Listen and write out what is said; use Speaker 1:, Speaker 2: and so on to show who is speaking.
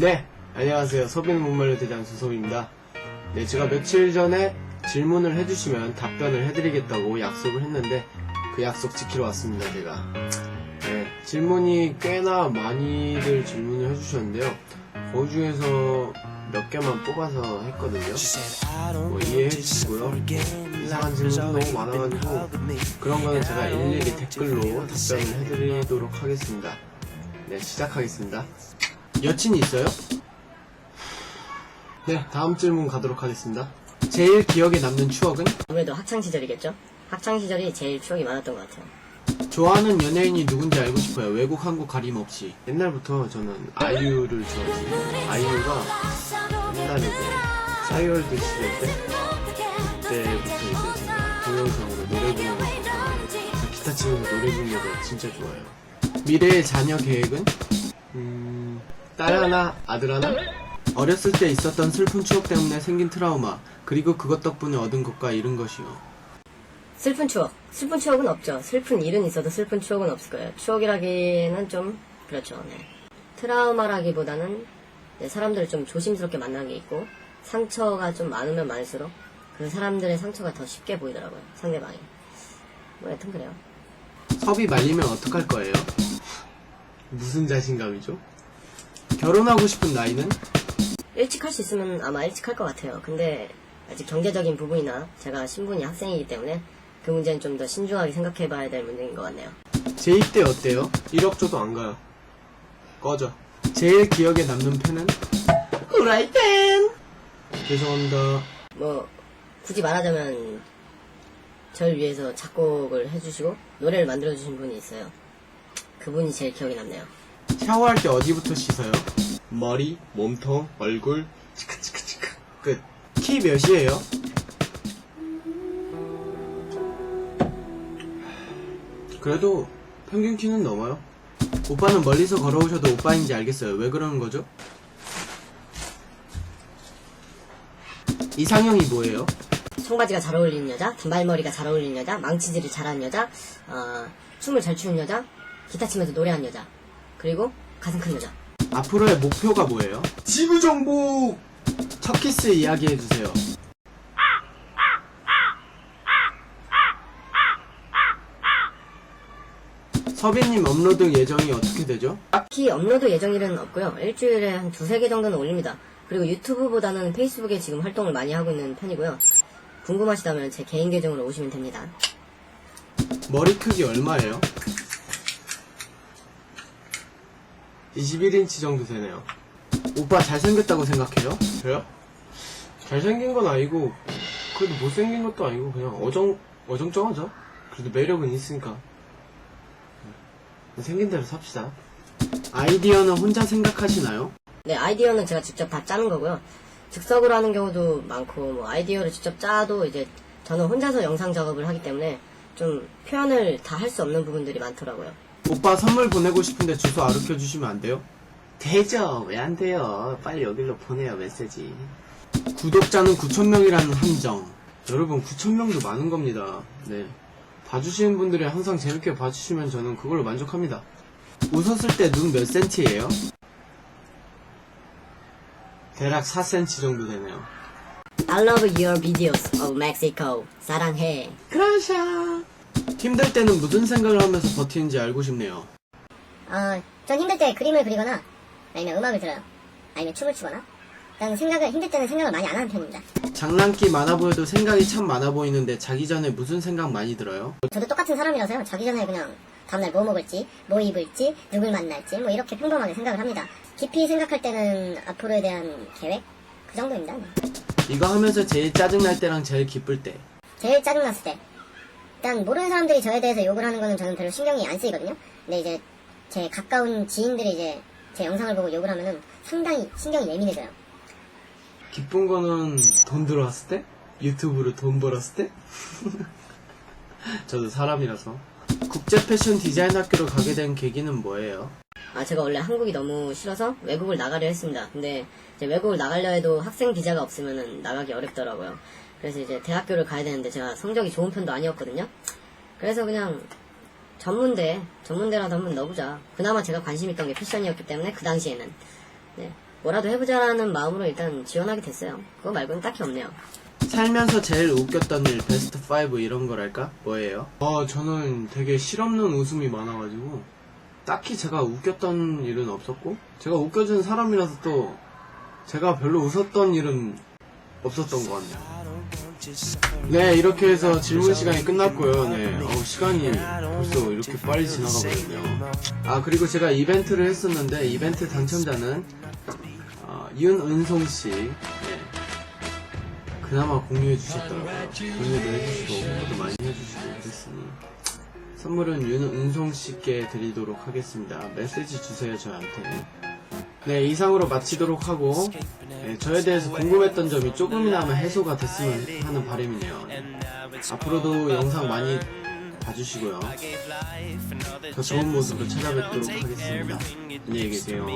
Speaker 1: 네, 안녕하세요. 소비는 못말려 대장 수섭입니다. 네, 제가 며칠 전에 질문을 해주시면 답변을 해드리겠다고 약속을 했는데 그 약속 지키러 왔습니다, 제가. 네, 질문이 꽤나 많이들 질문을 해주셨는데요. 그 중에서 몇 개만 뽑아서 했거든요. 뭐 이해해 주시고요. 이상한 질문도 너무 많아가지고 그런 거는 제가 일일이 댓글로 답변을 해드리도록 하겠습니다. 네, 시작하겠습니다. 여친이 있어요? 네, 다음 질문 가도록 하겠습니다. 제일 기억에 남는 추억은?
Speaker 2: 아무래도 학창 시절이겠죠? 학창 시절이 제일 추억이 많았던 것 같아요.
Speaker 1: 좋아하는 연예인이 누군지 알고 싶어요. 외국, 한국 가림 없이. 옛날부터 저는 아이유를 좋아했어요. 아이유가 옛날에 뭐, 싸이월드 시절 때? 그때부터 이제 제가 동영상으로 노래 부르는 거 기타 치면서 노래 부르는 거 진짜 좋아해요. 미래의 자녀 계획은? 음, 딸 하나, 아들 하나? 어렸을 때 있었던 슬픈 추억 때문에 생긴 트라우마, 그리고 그것 덕분에 얻은 것과 잃은 것이요.
Speaker 2: 슬픈 추억. 슬픈 추억은 없죠. 슬픈 일은 있어도 슬픈 추억은 없을 거예요. 추억이라기는 좀, 그렇죠. 네. 트라우마라기보다는 네, 사람들을 좀 조심스럽게 만나는 게 있고, 상처가 좀 많으면 많을수록 그 사람들의 상처가 더 쉽게 보이더라고요. 상대방이. 뭐 여튼 그래요.
Speaker 1: 섭이 말리면 어떡할 거예요? 무슨 자신감이죠? 결혼하고 싶은 나이는?
Speaker 2: 일찍 할 수 있으면 아마 일찍 할 것 같아요. 근데 아직 경제적인 부분이나 제가 신분이 학생이기 때문에 그 문제는 좀 더 신중하게 생각해 봐야 될 문제인 것 같네요.
Speaker 1: 제2 때 어때요? 1억 줘도 안 가요. 꺼져. 제일 기억에 남는 펜은? 후라이팬! 죄송합니다.
Speaker 2: 뭐 굳이 말하자면 절 위해서 작곡을 해주시고 노래를 만들어주신 분이 있어요. 그분이 제일 기억에 남네요.
Speaker 1: 샤워할 때 어디부터 씻어요? 머리, 몸통, 얼굴, 치크치크치크. 끝. 키 몇이에요? 그래도 평균 키는 넘어요. 오빠는 멀리서 걸어오셔도 오빠인지 알겠어요. 왜 그러는 거죠? 이상형이 뭐예요?
Speaker 2: 청바지가 잘 어울리는 여자, 단발머리가 잘 어울리는 여자, 망치질을 잘하는 여자, 어, 춤을 잘 추는 여자, 기타 치면서 노래하는 여자, 그리고 가슴 큰 여자.
Speaker 1: 앞으로의 목표가 뭐예요? 지구 정복! 첫 키스 이야기해 주세요. 서빈님 업로드 예정이 어떻게 되죠?
Speaker 2: 딱히 업로드 예정일은 없고요. 일주일에 한 두세 개 정도는 올립니다. 그리고 유튜브보다는 페이스북에 지금 활동을 많이 하고 있는 편이고요. 궁금하시다면 제 개인 계정으로 오시면 됩니다.
Speaker 1: 머리 크기 얼마예요? 21인치 정도 되네요. 오빠 잘생겼다고 생각해요? 저요? 잘생긴 건 아니고, 그래도 못생긴 것도 아니고, 그냥 어정, 어정쩡하죠? 그래도 매력은 있으니까. 생긴 대로 삽시다. 아이디어는 혼자 생각하시나요?
Speaker 2: 네, 아이디어는 제가 직접 다 짜는 거고요. 즉석으로 하는 경우도 많고, 뭐, 아이디어를 직접 짜도 이제 저는 혼자서 영상 작업을 하기 때문에 좀 표현을 다 할 수 없는 부분들이 많더라고요.
Speaker 1: 오빠 선물 보내고 싶은데 주소 알려켜 주시면 안 돼요? 되죠. 왜 안 돼요? 빨리 여기로 보내요, 메시지. 구독자는 9,000명이라는 함정. 여러분, 9,000명도 많은 겁니다. 네. 봐주시는 분들이 항상 재밌게 봐주시면 저는 그걸로 만족합니다. 웃었을 때 눈 몇 센치예요? 대략 4cm 정도 되네요.
Speaker 2: I love your videos of Mexico. 사랑해.
Speaker 1: 그라샤. 힘들 때는 무슨 생각을 하면서 버티는지 알고 싶네요.
Speaker 3: 어, 전 힘들 때 그림을 그리거나 아니면 음악을 들어요. 아니면 춤을 추거나. 일단 생각을 힘들 때는 생각을 많이 안 하는 편입니다.
Speaker 1: 장난기 많아 보여도 생각이 참 많아 보이는데 자기 전에 무슨 생각 많이 들어요?
Speaker 3: 저도 똑같은 사람이라서요. 자기 전에 그냥 다음날 뭐 먹을지, 뭐 입을지, 누굴 만날지 뭐 이렇게 평범하게 생각을 합니다. 깊이 생각할 때는 앞으로에 대한 계획 그 정도입니다. 네.
Speaker 1: 이거 하면서 제일 짜증날 때랑 제일 기쁠 때.
Speaker 3: 제일 짜증났을 때 일단 모르는 사람들이 저에 대해서 욕을 하는 거는 저는 별로 신경이 안 쓰이거든요. 근데 이제 제 가까운 지인들이 이제 제 영상을 보고 욕을 하면은 상당히 신경이 예민해져요.
Speaker 1: 기쁜 거는 돈 들어왔을 때? 유튜브로 돈 벌었을 때? 저도 사람이라서. 국제 패션 디자인 학교로 가게 된 계기는 뭐예요?
Speaker 2: 아, 제가 원래 한국이 너무 싫어서 외국을 나가려 했습니다. 근데 이제 외국을 나가려 해도 학생 비자가 없으면은 나가기 어렵더라고요. 그래서 이제 대학교를 가야 되는데 제가 성적이 좋은 편도 아니었거든요. 그래서 그냥 전문대, 전문대라도 한번 넣어보자. 그나마 제가 관심 있던 게 패션이었기 때문에 그 당시에는. 네. 뭐라도 해보자라는 마음으로 일단 지원하게 됐어요. 그거 말고는 딱히 없네요.
Speaker 1: 살면서 제일 웃겼던 일 베스트 5 이런 거랄까? 뭐예요? 어 저는 되게 실없는 웃음이 많아가지고 딱히 제가 웃겼던 일은 없었고 제가 웃겨준 사람이라서 또 제가 별로 웃었던 일은 없었던 것 같네요. 네 이렇게 해서 질문 시간이 끝났고요. 네 어우, 시간이 벌써 이렇게 빨리 지나가 버렸네요. 아 그리고 제가 이벤트를 했었는데 이벤트 당첨자는 어, 윤은송 씨. 네. 그나마 공유해 주셨더라고요. 공유도 해주시고 홍보도 많이 해주시고 그랬으니 선물은 윤은송 씨께 드리도록 하겠습니다. 메시지 주세요 저한테. 네 이상으로 마치도록 하고 네, 저에 대해서 궁금했던 점이 조금이나마 해소가 됐으면 하는 바람이네요. 앞으로도 영상 많이 봐주시고요. 더 좋은 모습으로 찾아뵙도록 하겠습니다. 안녕히 계세요.